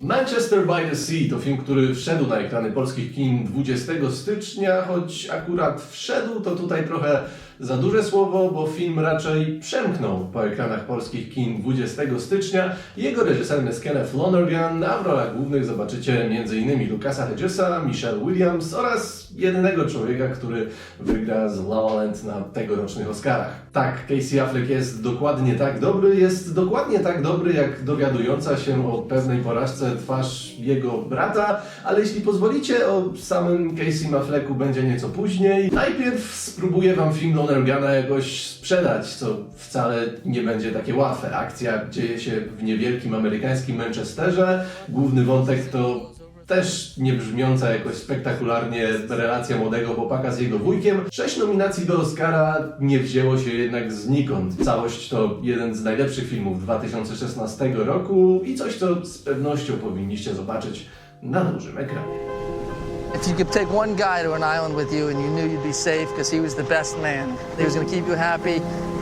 Manchester by the Sea to film, który wszedł na ekrany polskich kin 20 stycznia, choć akurat wszedł to tutaj trochę za duże słowo, bo film raczej przemknął po ekranach polskich kin 20 stycznia. Jego reżyserem jest Kenneth Lonergan, a w rolach głównych zobaczycie m.in. Lucasa Hedgesa, Michelle Williams oraz jedynego człowieka, który wygra z La La Land na tegorocznych Oscarach. Tak, Casey Affleck jest dokładnie tak dobry, jest dokładnie tak dobry, jak dowiadująca się o pewnej porażce twarz jego brata, ale jeśli pozwolicie, o samym Casey Afflecku będzie nieco później. Najpierw spróbuję wam film Lonergana jakoś sprzedać, co wcale nie będzie takie łatwe. Akcja dzieje się w niewielkim amerykańskim Manchesterze. Główny wątek to też nie brzmiąca jakoś spektakularnie relacja młodego chłopaka z jego wujkiem. Sześć nominacji do Oscara nie wzięło się jednak znikąd. Całość to jeden z najlepszych filmów 2016 roku i coś, co z pewnością powinniście zobaczyć na dużym ekranie. If you could take one guy to an island with you and you knew you'd be safe because he was the best man, he was going to keep you happy,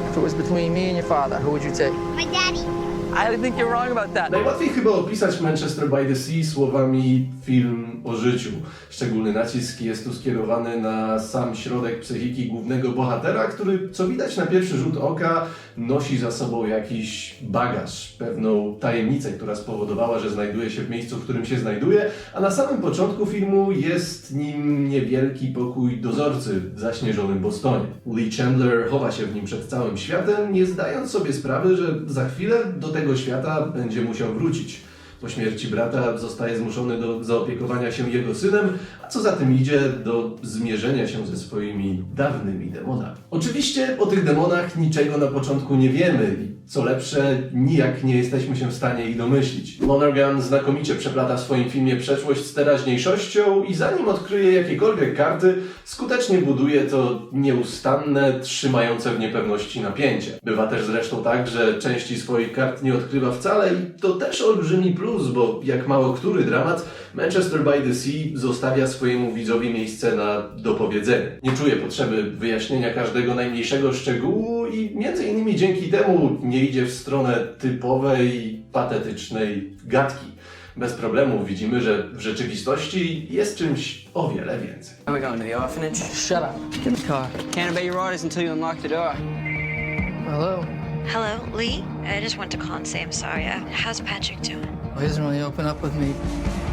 if it was between me and your father, who would you take? My daddy. I think you're wrong about that. Najłatwiej chyba opisać Manchester by the Sea słowami film o życiu. Szczególny nacisk jest tu skierowany na sam środek psychiki głównego bohatera, który, co widać na pierwszy rzut oka, nosi za sobą jakiś bagaż, pewną tajemnicę, która spowodowała, że znajduje się w miejscu, w którym się znajduje, a na samym początku filmu jest nim niewielki pokój dozorcy w zaśnieżonym Bostonie. Lee Chandler chowa się w nim przed całym światem, nie zdając sobie sprawy, że za chwilę do tego świata będzie musiał wrócić. Po śmierci brata zostaje zmuszony do zaopiekowania się jego synem, a co za tym idzie, do zmierzenia się ze swoimi dawnymi demonami. Oczywiście o tych demonach niczego na początku nie wiemy i co lepsze, nijak nie jesteśmy się w stanie ich domyślić. Lonergan znakomicie przeplata w swoim filmie przeszłość z teraźniejszością i zanim odkryje jakiekolwiek karty, skutecznie buduje to nieustanne, trzymające w niepewności napięcie. Bywa też zresztą tak, że części swoich kart nie odkrywa wcale i to też olbrzymi plus, bo jak mało który dramat, Manchester by the Sea zostawia swojemu widzowi miejsce na dopowiedzenie. Nie czuje potrzeby wyjaśnienia każdego najmniejszego szczegółu i między innymi dzięki temu nie idzie w stronę typowej, patetycznej gadki. Bez problemu widzimy, że w rzeczywistości jest czymś o wiele więcej. Are we going to the orphanage? Shut up. Get in the car. Can't obey your orders until you unlock the door. Hello. Hello, Lee. I just want to call and say I'm sorry. Uh, how's Patrick doing? Open up with me.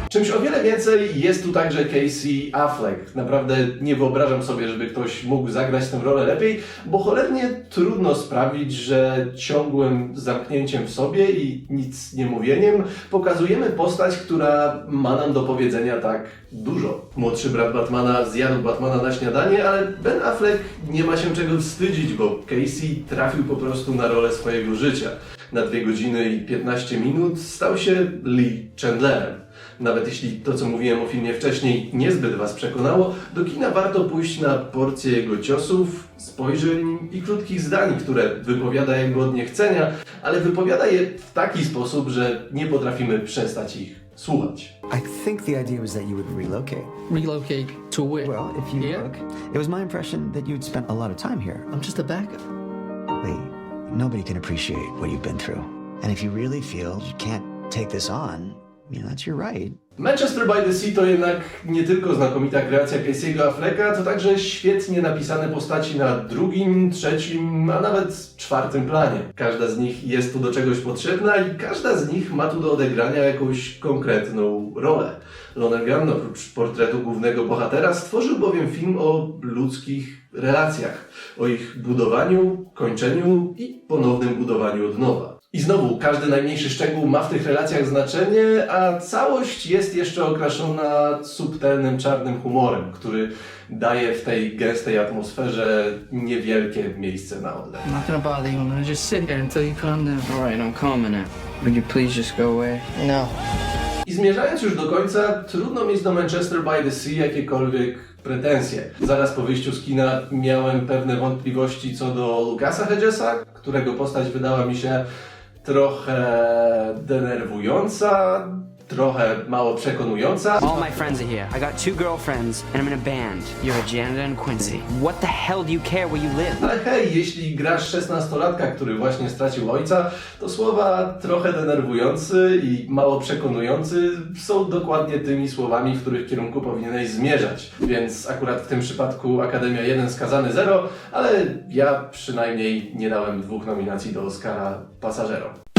Czymś o wiele więcej jest tu także Casey Affleck. Naprawdę nie wyobrażam sobie, żeby ktoś mógł zagrać tę rolę lepiej, bo cholernie trudno sprawić, że ciągłym zamknięciem w sobie i nic nie mówieniem pokazujemy postać, która ma nam do powiedzenia tak dużo. Młodszy brat Batmana zjadł Batmana na śniadanie, ale Ben Affleck nie ma się czego wstydzić, bo Casey trafił po prostu na rolę swojego życia. Na 2 godziny i 15 minut stał się Lee Chandlerem. Nawet jeśli to, co mówiłem o filmie wcześniej, niezbyt Was przekonało, do kina warto pójść na porcję jego ciosów, spojrzeń i krótkich zdań, które wypowiada jak od niechcenia, ale wypowiada je w taki sposób, że nie potrafimy przestać ich słuchać. I think the idea was that you would relocate. Relocate to where? Well, if you Here? look, it was my impression that you'd spent a lot of time here. I'm just a backup. Nobody can appreciate what you've been through. And if you really feel you can't take this on, know, that's your right. Manchester by the Sea to jednak nie tylko znakomita kreacja Casey'ego Afflecka, to także świetnie napisane postaci na drugim, trzecim, a nawet czwartym planie. Każda z nich jest tu do czegoś potrzebna i każda z nich ma tu do odegrania jakąś konkretną rolę. Lonergan, oprócz portretu głównego bohatera, stworzył bowiem film o ludzkich relacjach, o ich budowaniu, kończeniu i ponownym budowaniu od nowa. I znowu, każdy najmniejszy szczegół ma w tych relacjach znaczenie, a całość jest jeszcze okraszona subtelnym czarnym humorem, który daje w tej gęstej atmosferze niewielkie miejsce na oddech. I'm not gonna bother you. I'm gonna just sit here until you calm down. All right, I'm calming now. Would you please just go away? No. I zmierzając już do końca, trudno mieć do Manchester by the Sea jakiekolwiek pretensje. Zaraz po wyjściu z kina miałem pewne wątpliwości co do Lucasa Hedgesa, którego postać wydała mi się trochę denerwująca, trochę mało przekonująca. All my friends are here. I got two girlfriends, and I'm in a band. You're a janitor in Quincy. What the hell do you care where you live? Ale hej, jeśli grasz 16-latka, który właśnie stracił ojca, to słowa trochę denerwujący i mało przekonujący są dokładnie tymi słowami, w których kierunku powinieneś zmierzać. Więc akurat w tym przypadku Akademia 1 skazany 0, ale ja przynajmniej nie dałem dwóch nominacji do Oscara Pasażero.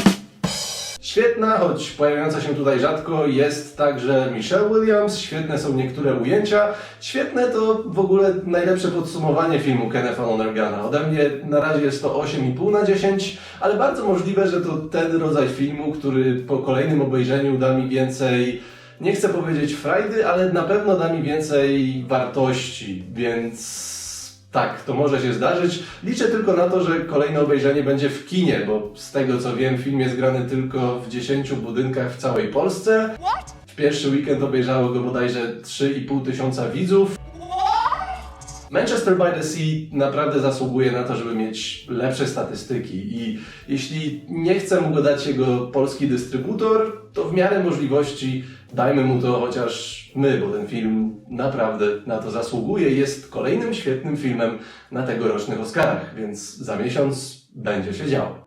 Świetna, choć pojawiająca się tutaj rzadko, jest także Michelle Williams. Świetne są niektóre ujęcia. Świetne to w ogóle najlepsze podsumowanie filmu Kennetha Lonergana. Ode mnie na razie jest to 8,5 na 10, ale bardzo możliwe, że to ten rodzaj filmu, który po kolejnym obejrzeniu da mi więcej, nie chcę powiedzieć frajdy, ale na pewno da mi więcej wartości, więc tak, to może się zdarzyć. Liczę tylko na to, że kolejne obejrzenie będzie w kinie, bo z tego co wiem, film jest grany tylko w 10 budynkach w całej Polsce. W pierwszy weekend obejrzało go bodajże 3,5 tysiąca widzów. Manchester by the Sea naprawdę zasługuje na to, żeby mieć lepsze statystyki i jeśli nie chce mu go dać jego polski dystrybutor, to w miarę możliwości dajmy mu to chociaż my, bo ten film naprawdę na to zasługuje. Jest kolejnym świetnym filmem na tegorocznych Oscarach, więc za miesiąc będzie się działo.